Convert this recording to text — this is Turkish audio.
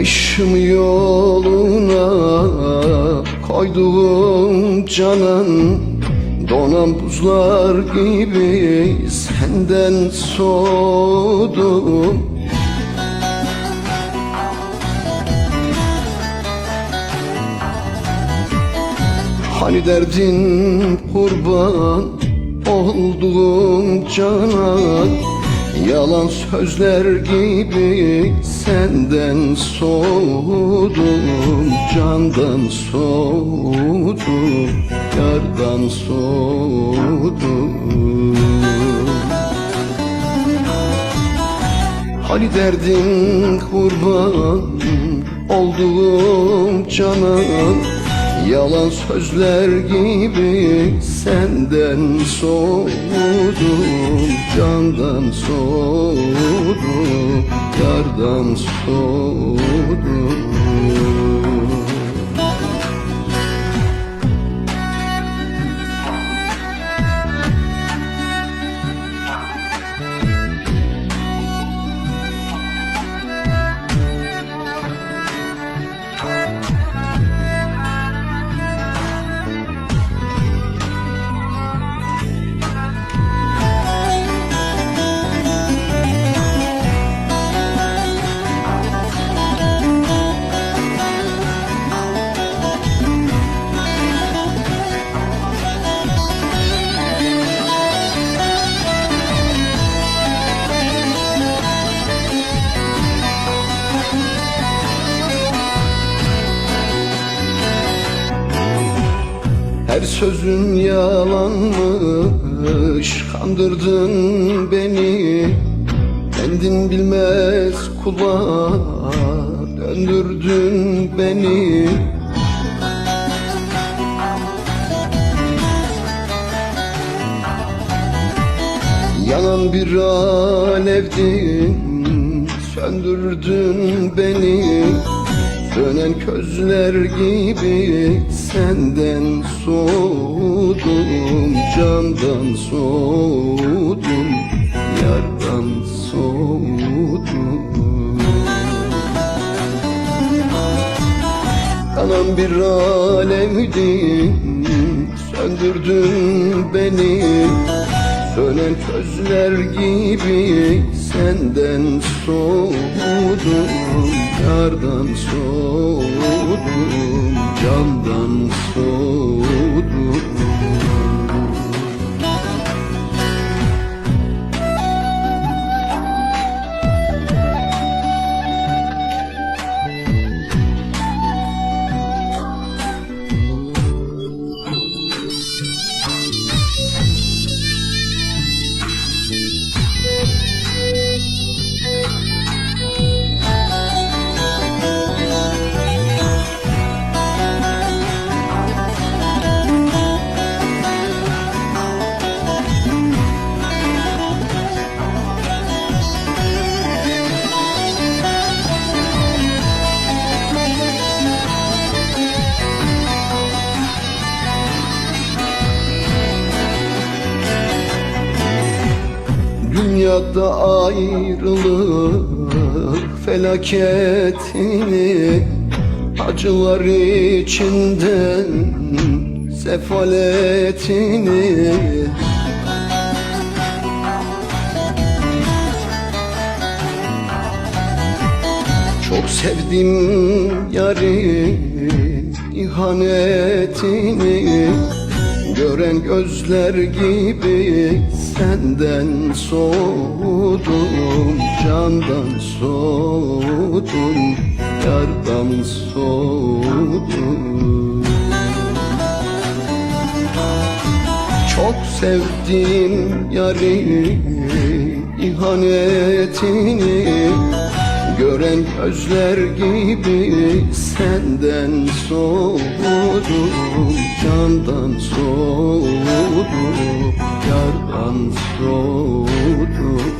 Başımı yoluna koydum canan Donan buzlar gibi senden soğudum. Hani derdin kurban olduğum canan Yalan sözler gibi senden soğudum Candan soğudum, yardan soğudum. Hani derdin kurban olduğum canan Yalan sözler gibi senden soğudum Candan soğudum, yardan soğudum Her sözün yalanmış Kandırdın beni. Kendin bilmez kula Döndürdün beni. Yanan bir alevdin Söndürdün beni. Dönen közler gibi senden soğudum Candan soğudum, yardan soğudum. Yanan bir alevdin Söndürdün beni Sönen közler gibi senden soğudum Yardan soğudum, candan soğudum Dünyada ayrılık felaketini Acılar içinden sefaletini Çok sevdim yarı ihanetini Gören gözler gibi senden soğudum Candan soğudum, yardan soğudum. Çok sevdim yarı ihanetini Gören gözler gibi senden soğudum Candan soğudum, yardan soğudum